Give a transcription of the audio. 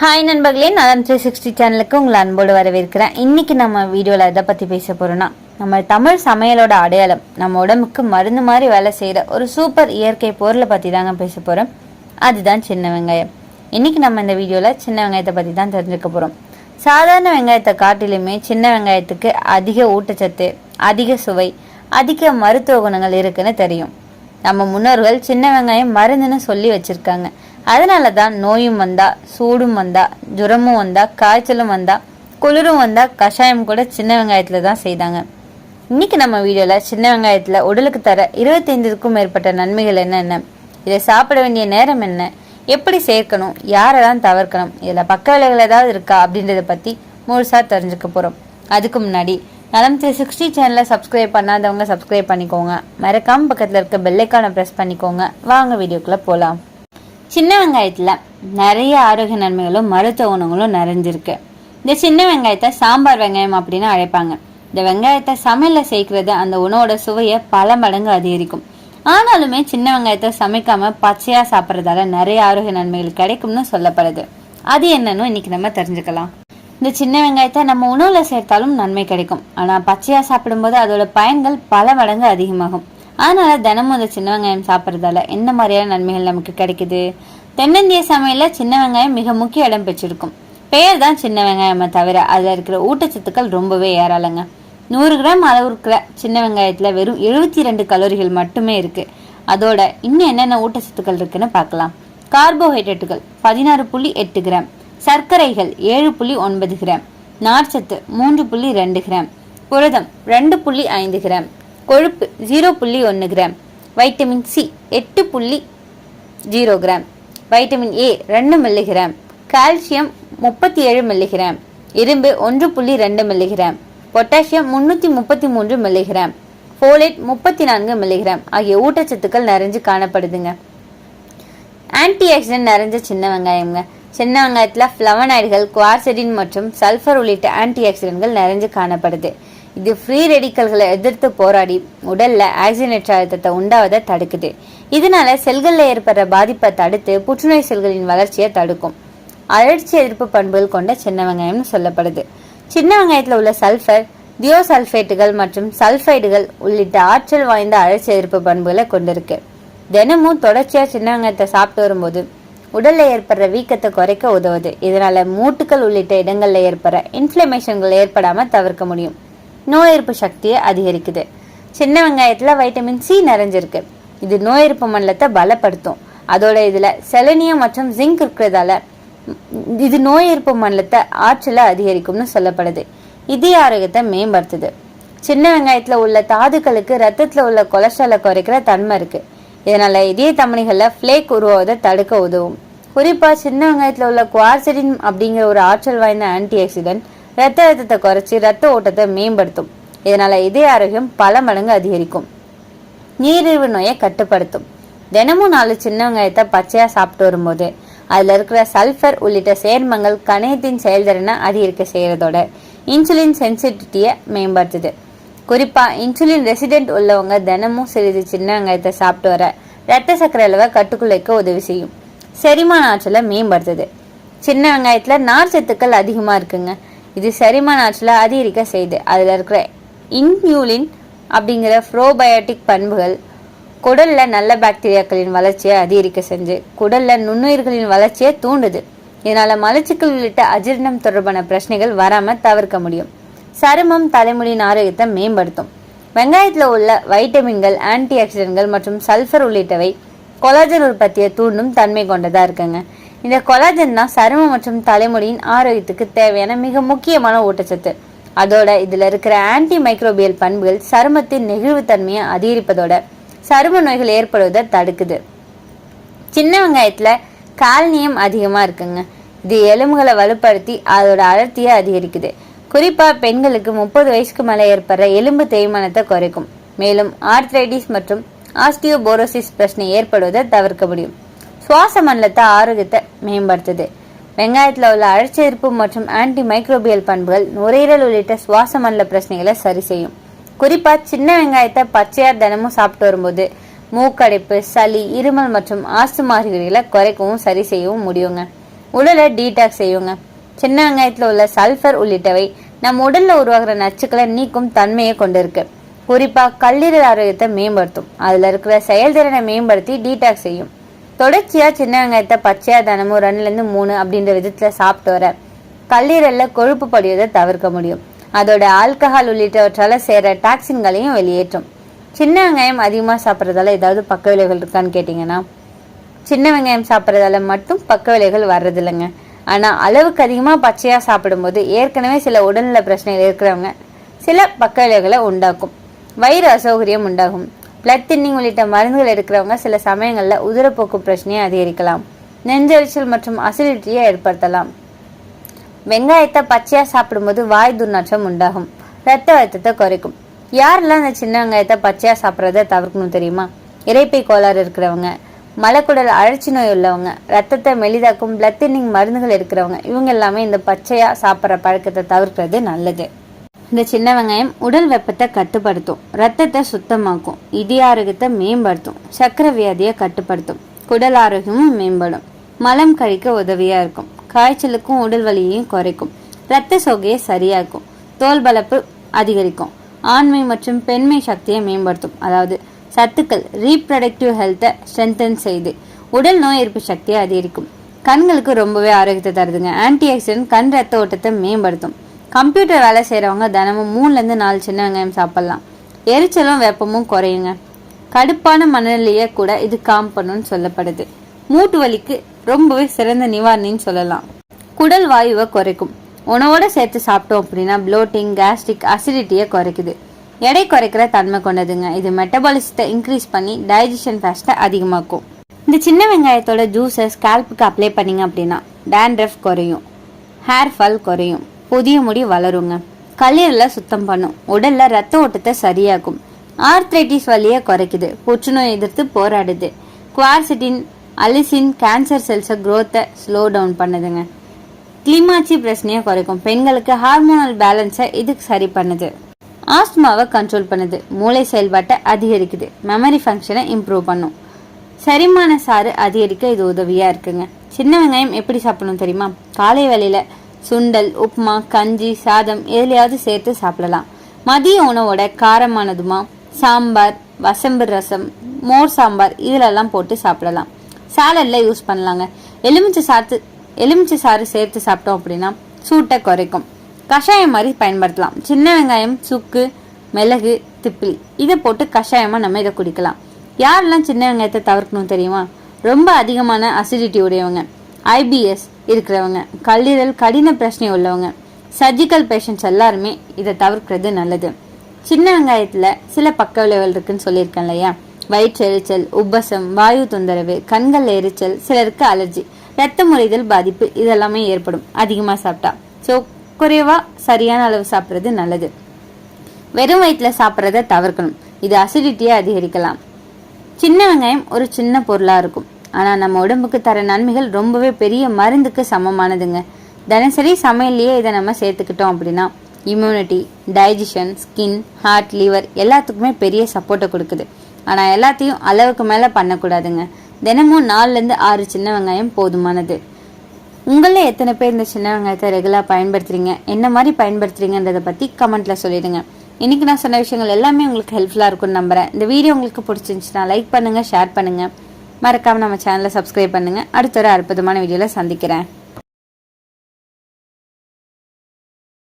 Hi நண்பர்களே நலம் three sixty சேனலுக்கு உங்களை அன்போடு வரவேற்கிறேன். இன்னைக்கு நம்ம வீடியோவில் எதை பற்றி பேச போகிறோன்னா நம்ம தமிழ் சமையலோட அடையாளம் நம்ம உடம்புக்கு மருந்து மாதிரி வேலை செய்கிற ஒரு சூப்பர் இயற்கை பொருளை பற்றி தாங்க பேச போகிறோம் அதுதான் சின்ன வெங்காயம். இன்னைக்கு நம்ம இந்த வீடியோவில் சின்ன வெங்காயத்தை பற்றி தான் தெரிஞ்சுக்க போகிறோம் சாதாரண வெங்காயத்தை காட்டிலுமே சின்ன வெங்காயத்துக்கு அதிக ஊட்டச்சத்து அதிக சுவை அதிக மருத்துவ குணங்கள் இருக்குன்னு தெரியும். நம்ம முன்னோர்கள் சின்ன வெங்காயம் மருந்துன்னு சொல்லி வச்சிருக்காங்க. அதனால தான் நோயும் வந்தா சூடும் வந்தா ஜுரமும் வந்தா காய்ச்சலும் வந்தா குளிரும் வந்தா கஷாயம் கூட சின்ன வெங்காயத்துல தான் செய்தாங்க. இன்னைக்கு நம்ம வீடியோல சின்ன வெங்காயத்துல உடலுக்கு தர இருபத்தைந்துக்கும் மேற்பட்ட நன்மைகள் என்னென்ன? இதை சாப்பிட வேண்டிய நேரம் என்ன? எப்படி சேர்க்கணும்? யாரெல்லாம் தவிர்க்கணும்? இதில் பக்க விளைவுகள் ஏதாவது இருக்கா? அப்படின்றத பற்றி முழுசாக தெரிஞ்சுக்க போகிறோம் அதுக்கு முன்னாடி நலம் த்ரீ சிக்ஸ்டி சேனலை சப்ஸ்கிரைப் பண்ணாதவங்க சப்ஸ்கிரைப் பண்ணிக்கோங்க. மறக்காம பக்கத்தில் இருக்க பெல்லைக்கான ப்ரெஸ் பண்ணிக்கோங்க. வாங்க வீடியோக்குள்ளே போகலாம் சின்ன வெங்காயத்தில் நிறைய ஆரோக்கிய நன்மைகளும் மருத்துவ குணங்களும் நிறைஞ்சிருக்கு. இந்த சின்ன வெங்காயத்தை சாம்பார் வெங்காயம் அப்படின்னு அழைப்பாங்க. இந்த வெங்காயத்தை சமையலில் சேர்க்கறது அந்த உணவோட சுவையை பல மடங்கு அதிகரிக்கும். ஆனாலுமே சின்ன வெங்காயத்தை சமைக்காம பச்சையாக சாப்பிட்றதால நிறைய ஆரோக்கிய நன்மைகள் கிடைக்கும்னு சொல்லப்படுது. அது என்னன்னு இன்னைக்கு நம்ம தெரிஞ்சுக்கலாம். இந்த சின்ன வெங்காயத்தை நம்ம உணவில் சேர்த்தாலும் நன்மை கிடைக்கும். ஆனால் பச்சையாக சாப்பிடும்போது அதோட பயன்கள் பல மடங்கு அதிகமாகும். அதனால தினமும் இந்த சின்ன வெங்காயம் சாப்பிட்றதால என்ன மாதிரியான நன்மைகள் நமக்கு கிடைக்குது? தென்னிந்திய சமையலில் சின்ன வெங்காயம் மிக முக்கிய இடம் பெற்றிருக்கும். பெயர் தான் சின்ன வெங்காயமே தவிர அதில் இருக்கிற ஊட்டச்சத்துக்கள் ரொம்பவே ஏராளங்க. நூறு கிராம் அளவு இருக்கிற சின்ன வெங்காயத்தில் வெறும் எழுபத்தி ரெண்டு கலோரிகள் மட்டுமே இருக்குது அதோட இன்னும் என்னென்ன ஊட்டச்சத்துக்கள் இருக்குன்னு பார்க்கலாம். கார்போஹைட்ரேட்டுகள் பதினாறு புள்ளி எட்டு கிராம். சர்க்கரைகள் ஏழு புள்ளி ஒன்பது கிராம். நார்ச்சத்து மூன்று புள்ளி ரெண்டு கிராம். புரதம் ரெண்டு புள்ளி ஐந்து கிராம். கொழுப்பு ஜீரோ புள்ளி ஒன்று கிராம். வைட்டமின் சி எட்டு புள்ளி ஜீரோ கிராம். வைட்டமின் ஏ ரெண்டு மில்லிகிராம் கால்சியம் முப்பத்தி ஏழு மில்லிகிராம் இரும்பு ஒன்று புள்ளி ரெண்டு மில்லிகிராம் பொட்டாசியம் முன்னூற்றி முப்பத்தி மூன்று மில்லிகிராம் ஃபோலேட் முப்பத்தி நான்கு மில்லிகிராம் ஆகிய ஊட்டச்சத்துக்கள் நிறைஞ்சு காணப்படுதுங்க. ஆன்டி ஆக்சிடென்ட் நிறைஞ்ச சின்ன வெங்காயம்ங்க. சின்ன வெங்காயத்தில் ஃப்ளவனாய்டுகள் குவார்சடின் மற்றும் சல்ஃபர் உள்ளிட்ட ஆன்டி ஆக்சிடென்ட்கள் நிறைஞ்சு காணப்படுது. இது ஃப்ரீ ரெடிக்கல்களை எதிர்த்து போராடி உடல்ல ஆக்சிஜனேற்ற அழுத்தத்தை உண்டாவதை தடுக்குது. இதனால செல்களில் ஏற்படுற பாதிப்பை தடுத்து புற்றுநோய் செல்களின் வளர்ச்சியை தடுக்கும். அழற்சி எதிர்ப்பு பண்புகள் கொண்ட சின்ன வெங்காயம்னு சொல்லப்படுது. சின்ன வெங்காயத்தில் உள்ள சல்ஃபர் தியோசல்ஃபேட்டுகள் மற்றும் சல்ஃபைடுகள் உள்ளிட்ட ஆற்றல் வாய்ந்த அழற்சி எதிர்ப்பு பண்புகளை கொண்டிருக்கு. தினமும் தொடர்ச்சியாக சின்ன வெங்காயத்தை சாப்பிட்டு வரும்போது உடல்ல ஏற்படுற வீக்கத்தை குறைக்க உதவுது. இதனால மூட்டுக்கள் உள்ளிட்ட இடங்களில் ஏற்படுற இன்ஃப்ளமேஷன்கள் ஏற்படாமல் தவிர்க்க முடியும். நோய் எதிர்ப்பு சக்தியை அதிகரிக்குது. சின்ன வெங்காயத்துல வைட்டமின் சி நிறைஞ்சிருக்கு. இது நோய் எதிர்ப்பு மண்டலத்தை பலப்படுத்தும். அதோட இதுல செலனியம் மற்றும் ஜிங்க் இருக்கிறதால இது நோய் எதிர்ப்பு மண்டலத்தை ஆற்றலை அதிகரிக்கும்னு சொல்லப்படுது. இதய ஆரோக்கியத்தை மேம்படுத்துது. சின்ன வெங்காயத்துல உள்ள தாதுக்களுக்கு ரத்தத்துல உள்ள கொலஸ்ட்ராலை குறைக்கிற தன்மை இருக்கு. இதனால இதய தமணிகளில் ஃப்ளேக் உருவாவதை தடுக்க உதவும். குறிப்பா சின்ன வெங்காயத்துல உள்ள குவார்சரின் அப்படிங்கிற ஒரு ஆற்றல் வாய்ந்த ஆன்டி ஆக்சிடென்ட் ரத்த அழுத்தத்தை குறைச்சி ரத்த ஓட்டத்தை மேம்படுத்தும். இதனால இதய ஆரோக்கியம் பல மடங்கு அதிகரிக்கும். நீரிழிவு நோயை கட்டுப்படுத்தும். தினமும் நாலு சின்ன வெங்காயத்தை பச்சையா சாப்பிட்டு வரும்போது அதுல இருக்கிற சல்ஃபர் உள்ளிட்ட சேர்மங்கள் கணையத்தின் செயல்திறனை அதிகரிக்க செய்யறதோட இன்சுலின் சென்சிட்டிவிட்டியை மேம்படுத்துது. குறிப்பா இன்சுலின் ரெசிடென்ட் உள்ளவங்க தினமும் சிறிது சின்ன வெங்காயத்தை சாப்பிட்டு வர ரத்த சர்க்கரை அளவை கட்டுக்குள்ளைக்க உதவி செய்யும். செரிமான ஆற்றலை மேம்படுத்துது. சின்ன வெங்காயத்துல நார் சத்துக்கள் அதிகமா இருக்குங்க. இது செரிமான ஆற்றலை அதிகரிக்க செய்து. அதில் இருக்கிற இன்யூலின் அப்படிங்கிற ப்ரோபயோட்டிக் பண்புகள் குடல்ல நல்ல பாக்டீரியாக்களின் வளர்ச்சியை அதிகரிக்க செஞ்சு குடல்ல நுண்ணுயிர்களின் வளர்ச்சியை தூண்டுது. இதனால் மலச்சிக்கல் உள்ளிட்ட அஜீர்ணம் தொடர்பான பிரச்சனைகள் வராமல் தவிர்க்க முடியும். சருமம் தலைமுடியின் ஆரோக்கியத்தை மேம்படுத்தும். வெங்காயத்தில் உள்ள வைட்டமின்கள் ஆன்டி ஆக்சிடென்ட்கள் மற்றும் சல்ஃபர் உள்ளிட்டவை கொலாஜன் உற்பத்தியை தூண்டும் தன்மை கொண்டதாக இருக்குங்க. இந்த கொலாஜன் தான் சருமம் மற்றும் தலைமுடியின் ஆரோக்கியத்துக்கு தேவையான மிக முக்கியமான ஊட்டச்சத்து. அதோட இதில் இருக்கிற ஆன்டி மைக்ரோபியல் பண்புகள் சருமத்தின் நெகிழ்வுத்தன்மையை அதிகரிப்பதோட சரும நோய்கள் ஏற்படுவதை தடுக்குது. சின்ன வெங்காயத்தில் கால்னியம் அதிகமாக இருக்குங்க. இது எலும்புகளை வலுப்படுத்தி அதோட அடர்த்தியை அதிகரிக்குது. குறிப்பாக பெண்களுக்கு முப்பது வயசுக்கு மேலே ஏற்படுற எலும்பு தேய்மானத்தை குறைக்கும். மேலும் ஆர்த்ரைட்டிஸ் மற்றும் ஆஸ்டியோபோரோசிஸ் பிரச்சனை ஏற்படுவதை தவிர்க்க முடியும். சுவாச மண்டலத்தை ஆரோக்கியத்தை மேம்படுத்துது. வெங்காயத்தில் உள்ள அழற்சி எதிர்ப்பு மற்றும் ஆன்டி மைக்ரோபியல் பண்புகள் நுரையீரல் உள்ளிட்ட சுவாச மண்டல பிரச்சனைகளை சரி செய்யும். குறிப்பாக சின்ன வெங்காயத்தை பச்சையாக தினமும் சாப்பிட்டு வரும்போது மூக்கடைப்பு சளி இருமல் மற்றும் ஆஸ்துமா அறிகுறிகளை குறைக்கவும் சரி செய்யவும் முடியுங்க. உடலை டீடாக்ஸ் செய்யுங்க. சின்ன வெங்காயத்தில் உள்ள சல்ஃபர் உள்ளிட்டவை நம் உடலில் உருவாகிற நச்சுக்களை நீக்கும் தன்மையை கொண்டிருக்கு. குறிப்பாக கல்லீரல் ஆரோக்கியத்தை மேம்படுத்தும். அதில் இருக்கிற செயல்திறனை மேம்படுத்தி டீடாக்ஸ் செய்யும். தொடர்ச்சியா சின்ன வெங்காயத்தை பச்சையா தினமும் ரெண்டுலேருந்து மூணு அப்படின்ற விதத்துல சாப்பிட்டு வர கல்லீரலில் கொழுப்பு படிவதை தவிர்க்க முடியும். அதோட ஆல்கஹால் உள்ளிட்டவற்றால் சேர டாக்ஸின்களையும் வெளியேற்றும். சின்ன வெங்காயம் அதிகமாக சாப்பிட்றதால ஏதாவது பக்க விளைவுகள் இருக்கான்னு கேட்டிங்கன்னா சின்ன வெங்காயம் சாப்பிட்றதால மட்டும் பக்க விளைவுகள் வர்றதில்லைங்க. ஆனால் அளவுக்கு அதிகமாக பச்சையாக சாப்பிடும்போது ஏற்கனவே சில உடல்நல பிரச்சனைகள் இருக்கிறவங்க சில பக்க விளைவுகளை உண்டாக்கும். வயிறு அசௌகரியம் உண்டாகும். பிளட் தின்னிங் உள்ளிட்ட மருந்துகள் எடுக்கிறவங்க சில சமயங்களில் உதிரப்போக்கு பிரச்சனையை அதிகரிக்கலாம். நெஞ்சரிச்சல் மற்றும் அசிடிட்டியை ஏற்படுத்தலாம். வெங்காயத்தை பச்சையாக சாப்பிடும்போது வாய் துர்நாற்றம் உண்டாகும். ரத்த அழுத்தத்தை குறைக்கும். யாரெல்லாம் இந்த சின்ன வெங்காயத்தை பச்சையாக சாப்பிட்றத தவிர்க்கணும் தெரியுமா? இறைப்பை கோளாறு இருக்கிறவங்க மலக்குடல் அழற்சி நோய் உள்ளவங்க ரத்தத்தை மெலிதாக்கும் பிளட் தின்னிங் மருந்துகள் இருக்கிறவங்க இவங்க எல்லாமே இந்த பச்சையாக சாப்பிட்ற பழக்கத்தை தவிர்க்கிறது நல்லது. இந்த சின்ன வெங்காயம் உடல் வெப்பத்தை கட்டுப்படுத்தும். ரத்தத்தை சுத்தமாக்கும். இதய ஆரோக்கியத்தை மேம்படுத்தும். சக்கரை வியாதியை கட்டுப்படுத்தும். குடல் ஆரோக்கியமும் மேம்படும். மலம் கழிக்க உதவியா இருக்கும். காய்ச்சலுக்கும் உடல் வலியையும் குறைக்கும். ரத்த சோகையை சரியாக்கும். தோல் பலப்பு அதிகரிக்கும். ஆண்மை மற்றும் பெண்மை சக்தியை மேம்படுத்தும். அதாவது சத்துக்கள் ரீப்ரடக்டிவ் ஹெல்த்தை ஸ்ட்ரென்தன் செய்து உடல் நோய் எதிர்ப்பு சக்தியை அதிகரிக்கும். கண்களுக்கு ரொம்பவே ஆரோக்கியத்தை தருதுங்க. ஆன்டி ஆக்சிடென்ட் கண் ரத்த ஓட்டத்தை மேம்படுத்தும். கம்ப்யூட்டர் வேலை செய்கிறவங்க தினமும் மூணுலேருந்து நாலு சின்ன வெங்காயம் சாப்பிட்லாம். எரிச்சலும் வெப்பமும் குறையுங்க. கடுப்பான மனநிலையை கூட இது காம் பண்ணுன்னு சொல்லப்படுது. மூட்டு வலிக்கு ரொம்பவே சிறந்த நிவாரணின்னு சொல்லலாம். குடல் வாயுவை குறைக்கும். உணவோட சேர்த்து சாப்பிட்டோம் அப்படின்னா ப்ளோட்டிங் கேஸ்ட்ரிக் அசிடிட்டியை குறைக்குது. எடை குறைக்கிற தன்மை கொண்டதுங்க. இது மெட்டபாலிசத்தை இன்க்ரீஸ் பண்ணி டைஜஷன் ஃபேஸ்ட்டை அதிகமாக்கும். இந்த சின்ன வெங்காயத்தோட ஜூஸை ஸ்கேல்புக்கு அப்ளை பண்ணிங்க அப்படின்னா டேண்ட்ரஃப் குறையும். ஹேர் ஃபால் குறையும். புதிய முடி வளருங்க. கல்லீரலை சுத்தம் பண்ணும். உடல்ல ரத்த ஓட்டத்தை சரியாக்கும். ஆர்த்ரைட்டிஸ் வலியை குறைக்குது. புற்றுநோய் எதிர்த்து போராடுது. குவார்சிட்டின் அலிசின் கேன்சர் செல்ஸை க்ரோத்தை ஸ்லோ டவுன் பண்ணுதுங்க. கிளிமாச்சி பிரச்சனையை குறைக்கும். பெண்களுக்கு ஹார்மோனல் பேலன்ஸை இது சரி பண்ணுது. ஆஸ்துமாவை கண்ட்ரோல் பண்ணுது. மூளை செயல்பாட்டை அதிகரிக்குது. மெமரி ஃபங்க்ஷனை இம்ப்ரூவ் பண்ணும். செரிமான சாறு அதிகரிக்க இது உதவியாக இருக்குங்க. சின்ன வெங்காயம் எப்படி சாப்பிடணும் தெரியுமா? காலை வேலையில் சுண்டல் உப்புமா கஞ்சி சாதம் எதுலையாவது சேர்த்து சாப்பிடலாம். மதிய உணவோட காரமானதுமா சாம்பார் வசம்பு ரசம் மோர் சாம்பார் இதிலெல்லாம் போட்டு சாப்பிடலாம். சாலட்ல யூஸ் பண்ணலாங்க. எலுமிச்சை சாத்து எலுமிச்சை சாறு சேர்த்து சாப்பிட்டோம் அப்படின்னா சூட்டை குறைக்கும். கஷாயம் மாதிரி பயன்படுத்தலாம். சின்ன வெங்காயம் சுக்கு மிளகு திப்பிலி. இதை போட்டு கஷாயமா நம்ம இதை குடிக்கலாம். யாரெல்லாம் சின்ன வெங்காயத்தை தவிர்க்கணும் தெரியுமா? ரொம்ப அதிகமான அசிடிட்டி உடையவங்க. ஐபிஎஸ் இருக்கிறவங்க. கல்லீரல் கடின பிரச்சனை உள்ளவங்க. சர்ஜிக்கல் பேஷண்ட்ஸ் எல்லாருமே இதை தவிர்க்கிறது நல்லது. சின்ன வெங்காயத்தில் சில பக்க விளைவுகள் இருக்குன்னு சொல்லியிருக்கேன் இல்லையா? வயிற்றெரிச்சல் உப்பசம் வாயு தொந்தரவு கண்கள் எரிச்சல் சிலருக்கு அலர்ஜி ரத்த முறைதல் பாதிப்பு இதெல்லாமே ஏற்படும். அதிகமாக சாப்பிட்டா. ஸோ குறைவாக சரியான அளவு சாப்பிட்றது நல்லது. வெறும் வயிற்றில் சாப்பிட்றத தவிர்க்கணும். இது அசிடிட்டியை அதிகரிக்கலாம். சின்ன வெங்காயம் ஒரு சின்ன பொருளாக இருக்கும். ஆனால் நம்ம உடம்புக்கு தர நன்மைகள் ரொம்பவே பெரிய மருந்துக்கு சமமானதுங்க. தினசரி சமையல்லையே இதை நம்ம சேர்த்துக்கிட்டோம் அப்படின்னா immunity digestion skin heart liver எல்லாத்துக்குமே பெரிய சப்போர்ட்டை கொடுக்குது. ஆனால் எல்லாத்தையும் அளவுக்கு மேலே பண்ணக்கூடாதுங்க. தினமும் நாலுலேருந்து ஆறு சின்ன வெங்காயம் போதுமானது. உங்களில் எத்தனை பேர் இந்த சின்ன வெங்காயத்தை ரெகுலராக பயன்படுத்துறீங்க? என்ன மாதிரி பயன்படுத்துறீங்கன்றதை பற்றி கமெண்ட்டில் சொல்லிடுங்க. இன்றைக்கி நான் சொன்ன விஷயங்கள் எல்லாமே உங்களுக்கு ஹெல்ப்ஃபுல்லாக இருக்கும்னு நம்புறேன். இந்த வீடியோ உங்களுக்கு பிடிச்சிருந்துச்சுன்னா லைக் பண்ணுங்கள் ஷேர் பண்ணுங்கள் மறக்காமல் நம்ம சேனலை சப்ஸ்கிரைப் பண்ணுங்க. அடுத்த ஒரு அற்புதமான வீடியோவில் சந்திக்கிறேன்.